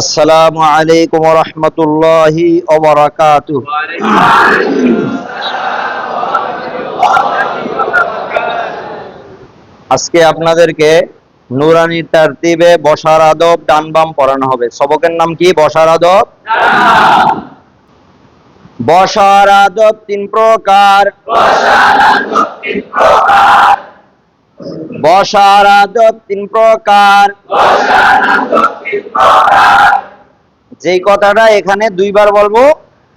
আসসালামু আলাইকুম রহমতুল্লাহি ওবরাকাতু আজকে আপনাদেরকে নুরানি তারতিবে বসার আদব ডান বাম পড়ানো হবে। সবকের নাম কি? বসার আদব? বসার আদব তিন প্রকার বসার আদব তিন প্রকার। যেই কথাটা এখানে দুইবার বলব,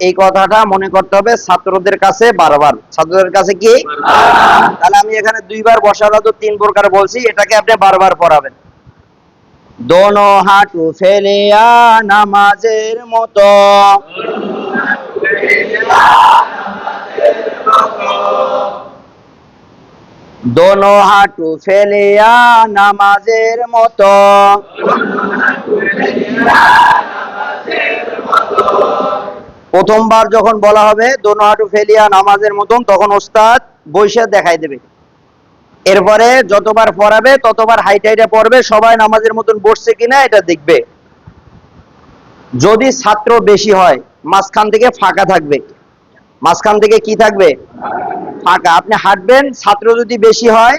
এই কথাটা মনে করতে হবে ছাত্রদের কাছে বারবার। ছাত্রদের কাছে কি? তাহলে আমি এখানে দুইবার বসার আদব তিন প্রকার বলছি, এটাকে আপনি বারবার পড়াবেন। দোনো হাঁটু ফেলিয়া নামাজের মতো। দোনো হাঁটু ফেলিয়া নামাজের মতো। প্রথমবার যখন বলা হবে দোনো হাঁটু ফেলিয়া নামাজের মতন, তখন ওস্তাদ বৈশে দেখাই দেবে। এরপরে যতবার পড়াবে, ততবার হাইট হাইটে পড়বে, সবাই নামাজের মতন বসছে কিনা এটা দেখবে। যদি ছাত্র বেশি হয়, মাঝখান থেকে ফাঁকা থাকবে। মাঝখান থেকে কি থাকবে? ফাঁকা। আপনি হাঁটবেন, ছাত্র যদি বেশি হয়,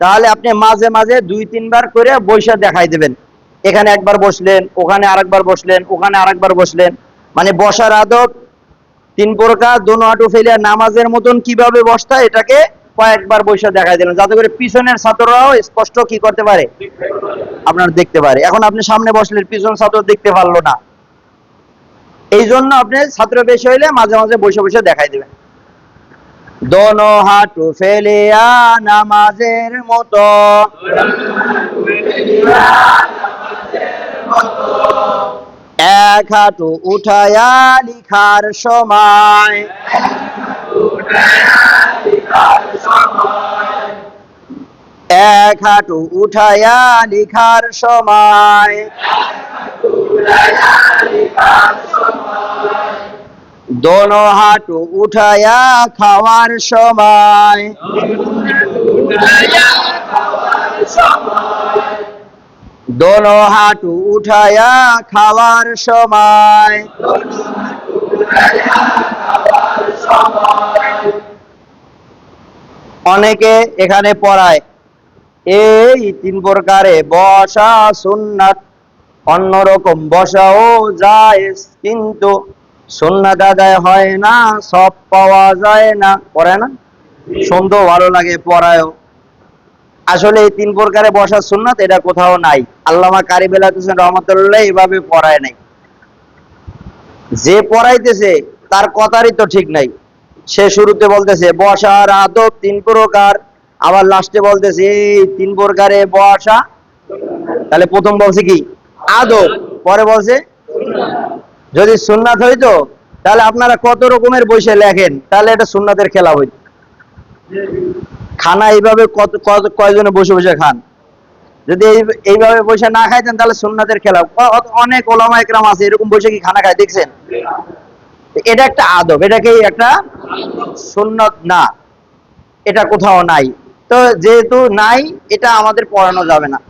তাহলে আপনি মাঝে মাঝে দুই, তিনবার করে বৈশা দেখাই দেবেন। এখানে একবার বসলেন, ওখানে আরেকবার বসলেন, ওখানে আরেকবার বসলেন। মানে বসার আদব, তিন প্রকার, দোনো হাঁটু ফেলিয়া নামাজের মতন কীভাবে বসতা এটাকে কয়েকবার বৈশা দেখাই দিলেন। যাতে করে পিছনের ছাত্ররাও স্পষ্ট কি করতে পারে, আপনার দেখতে পারে। এখন আপনি সামনে বসলেন, পিছন ছাত্র দেখতে পারল না। এই জন্য আপনি ছাত্র বেশি হইলে মাঝে মাঝে বসে বসে দেখাই দিবেন। দোনো হাঁটু ফেলিয়া নামাজের মতো। এক হাঁটু উঠায়া লিখার সময়। এক হাঁটু উঠায়া লিখার সময়। দোনো হাঁটু উঠায়া খাওয়ার সময়। দোনো হাঁটু উঠায়া খাওয়ার সময়। অনেকে এখানে পড়ায়, এই তিন প্রকারে বসা সুন্নাত, অন্যরকম বসাও যায় কিন্তু সুন্নাত আদায় হয় না, সব পাওয়া যায় না। পড়ে না? শুনতেও ভালো লাগে, পড়ায়ও। আসলে এই তিন প্রকারে বসার সুন্নাত, এটা কোথাও নাই। আল্লামা কারি বেলাত রহমতুল্লাহ এইভাবে পড়ায় নাই। যে পড়াইতেছে, তার কথারই তো ঠিক নাই। সে শুরুতে বলতেছে, বসার আদব তিন প্রকার। আবার লাস্টে বলতেছে, এই তিন প্রকারে বসা। তাহলে প্রথম বলছে কি? আদব। পরে বলছে যদি সুন্নাত হইতো, তাহলে আপনারা কত রকমের বসে লেখেন? তাহলে এটা সুন্নাতের খেলা হইতো। খানা এইভাবে কত কয়জনে বসে বসে খান? যদি এই- এইভাবে বসে না খাইতেন, তাহলে সুন্নাতের খেলা অনেক ওলামা একরাম আছে, এরকম বসে কি খানা খায়, দেখছেন? এটা একটা আদব এটাকে একটা সুন্নত? না, এটা কোথাও নাই। তো যেহেতু নাই, এটা আমাদের পড়ানো যাবে না।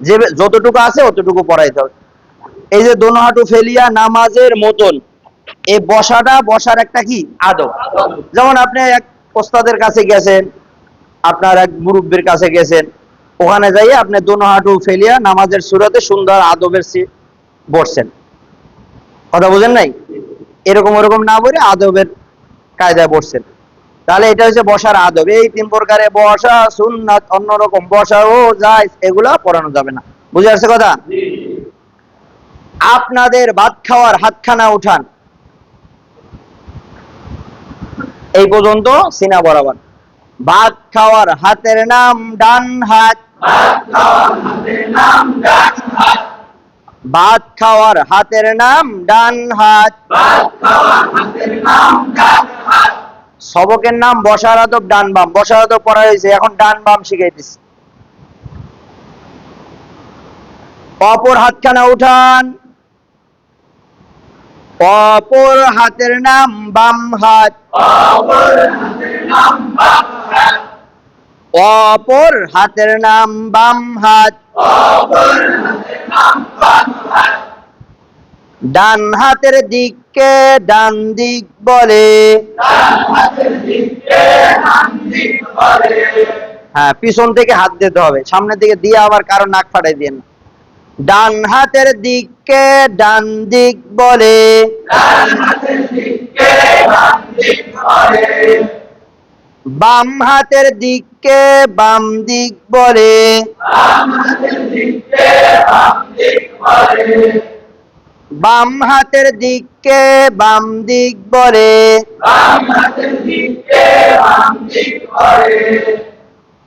যে, যতটুকু আছে, অতটুকু পড়াইতে হবে। এই যে দোনো হাঁটু ফেলিয়া নামাজের মতন, এই বসাটা বসার একটা কি? আদব। যেমন আপনি এক ওস্তাদের কাছে গেছেন, আপনার এক মুরব্বীর কাছে গেছেন, ওখানে যাইয়ে আপনি দোনো হাঁটু ফেলিয়া নামাজের সুরাতে সুন্দর আদবের বসছেন। কথা বুঝেন নাই? এরকম ওরকম না বলে আদবের কায়দায় বসছেন। তাহলে এটা হচ্ছে বসার আদব। এই তিন প্রকারে বসা, সুন্নাত, অন্যরকম বসা ও যায় এগুলা পড়ানো যাবে না। বুঝে আসছে কথা? আপনাদের ভাত খাওয়ার হাতখানা উঠান। এই পর্যন্ত সিনা বরাবর। ভাত খাওয়ার হাতের নাম ডান হাত। ভাত খাওয়ার হাতের নাম ডান হাত। সবকের নাম বসার আদব ডান বাম। বসার আদব পড়া হয়েছে, এখন ডান বাম শিখাইতেছি অপর হাতখানা উঠান। অপর হাতের নাম বাম হাত। অপর হাতের নাম বাম হাত। ডান হাতের দিককে ডান দিক বলে। হ্যাঁ পিছন থেকে হাত দিতে হবে। সামনের দিকে দিয়ে আবার কারও নাক ফাটাই দিয়ে না। ডান হাতের দিককে ডান দিক বলে। বাম হাতের দিককে বাম দিক বলে। বাম হাতের দিককে বাম দিক বলে।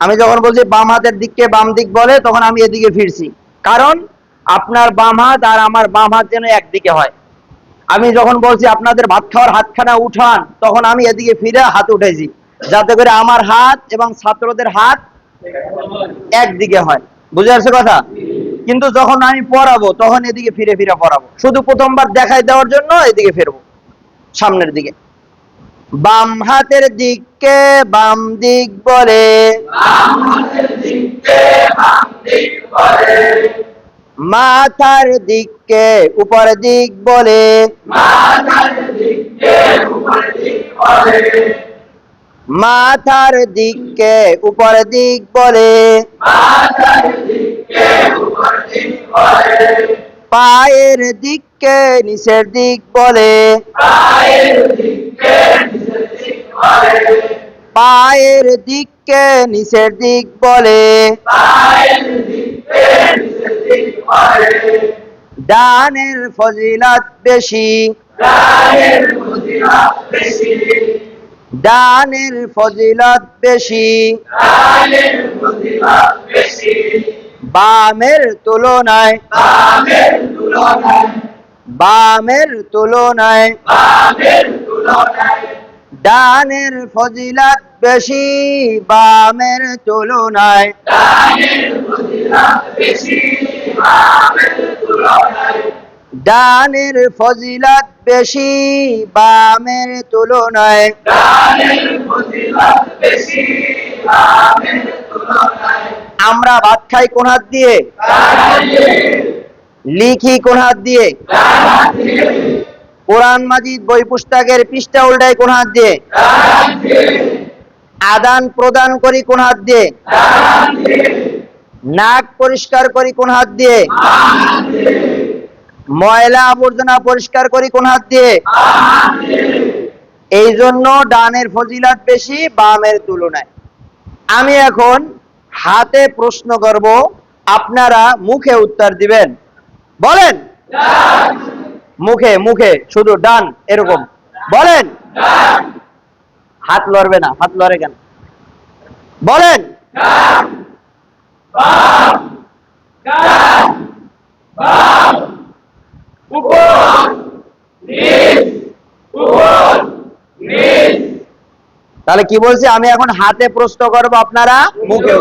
আমি যখন বলছি বাম হাতের দিককে বাম দিক বলে, তখন আমি এদিকে ফিরছি। কারণ আপনার বাম হাত আর আমার বাম হাত যেন একদিকে হয়। আমি যখন বলছি, আপনাদের ভাত খাওয়ার হাতখানা উঠান, তখন আমি এদিকে ফিরে হাত উঠেছি যাতে করে আমার হাত এবং ছাত্রদের হাত একদিকে হয়। বুঝে আসছে কথা? কিন্তু যখন আমি পড়াবো, তখন এদিকে ফিরে ফিরে পড়াবো। শুধু প্রথমবার দেখাই দেওয়ার জন্য এদিকে ফিরবো, সামনের দিকে। বাম হাতের দিককে বাম দিক বলে। মাথার দিককে উপর দিক বলে। মাথার দিককে উপর দিক বলে। পায়ের দিককে নিচের দিক বলে। পায়ের দিককে নিচের দিক বলে। ডানের ফজিলত বেশি। ডানের ফজিলত বেশি। বামের তুলনায়। বামের তুলনায়। ডানের ফজিলত বেশি বামের তুলনায়। ডানের ফজিলত বেশি, বামের তুলনায়। আমরা ভাত খাই কোন হাত দিয়ে? লিখি কোন হাত দিয়ে? কোরআন মাজিদ বই পুস্তকের পৃষ্ঠা উল্টাই কোন হাত দিয়ে? আদান প্রদান করি কোন হাত দিয়ে? নাক পরিষ্কার করি কোন হাত দিয়ে? ময়লা আবর্জনা পরিষ্কার করি কোন হাত দিয়ে? এই জন্য ডানের ফজিলাত বেশি, বামের তুলনায়। আমি এখন হাতে প্রশ্ন করব, আপনারা মুখে উত্তর দিবেন। বলেন। মুখে মুখে, শুধু ডান, এরকম। বলেন। হাত লড়বে না, হাত লড়ে কেন? বলেন। তাহলে কি বলছি? আমি এখন হাতে প্রশ্ন করব আপনারা, মুখে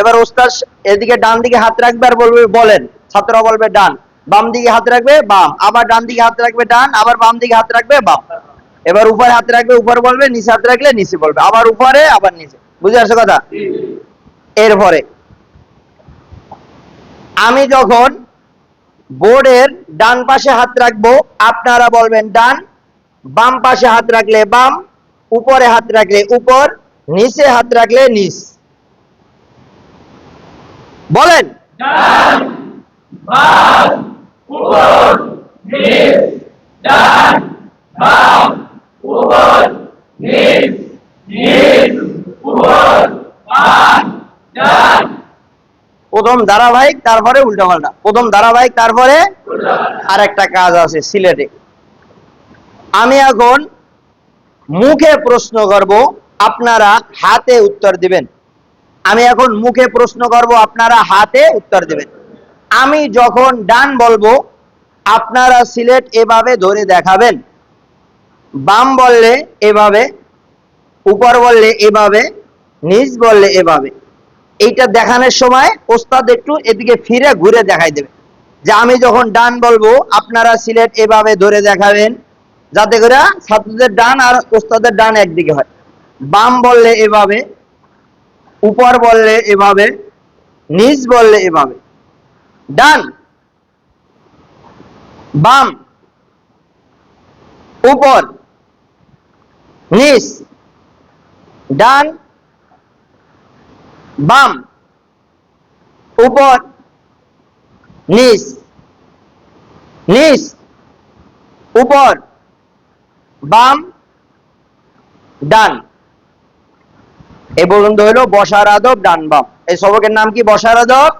এবার ওস্তাদ এদিকে ডান দিকে হাত রাখবে আর বলবে, বলেন। ছাত্ররা বলবে, ডান। বাম দিকে হাত রাখবে, বাম। আবার ডান দিকে হাত রাখবে, ডান। আবার বাম দিকে হাত রাখবে, বাম। এবার উপরে হাত রাখবে, উপর বলবে, নিচে হাত রাখলে নিচে বলবে। আবার উপরে, আবার নিচে। বুঝে আসছে কথা? এরপরে আমি যখন বোর্ডের ডান পাশে হাত রাখব, আপনারা বলবেন, ডান। বাম পাশে হাত রাখলে বাম উপরে হাত রাখলে উপর নিচে হাত রাখলে নিচ। বলেন? প্রথম ধারাবাহিক তারপরে উল্টা পাল্টা প্রথম ধারাবাহিক তারপরে আর একটা কাজ আছে সিলেটে। আমি এখন মুখে প্রশ্ন করব, আপনারা হাতে উত্তর দিবেন। আমি এখন মুখে প্রশ্ন করব, আপনারা হাতে উত্তর দিবেন। আমি যখন ডান বলব, আপনারা সিলেট এভাবে ধরে দেখাবেন। বাম বললে এভাবে, উপর বললে এভাবে, নিচ বললে এভাবে। এইটা দেখানোর সময় ওস্তাদ একটু এদিকে ফিরে ঘুরে দেখাই দেবে। যে আমি যখন ডান বলব, আপনারা সিলেট এভাবে ধরে দেখাবেন। যাতে করে ছাত্রদের ডান আর ওস্তাদের ডান একদিকে হয়। বাম বললে এভাবে, উপর বললে এভাবে, নিচ বললে এভাবে। ডান, বাম, উপর, নিচ, ডান, বাম, উপর, নিচ নিচ, উপর বাম, ডান। এই পর্যন্ত হলো বসার আদব, ডান বাম। এই সবকের নাম কি? বসার আদব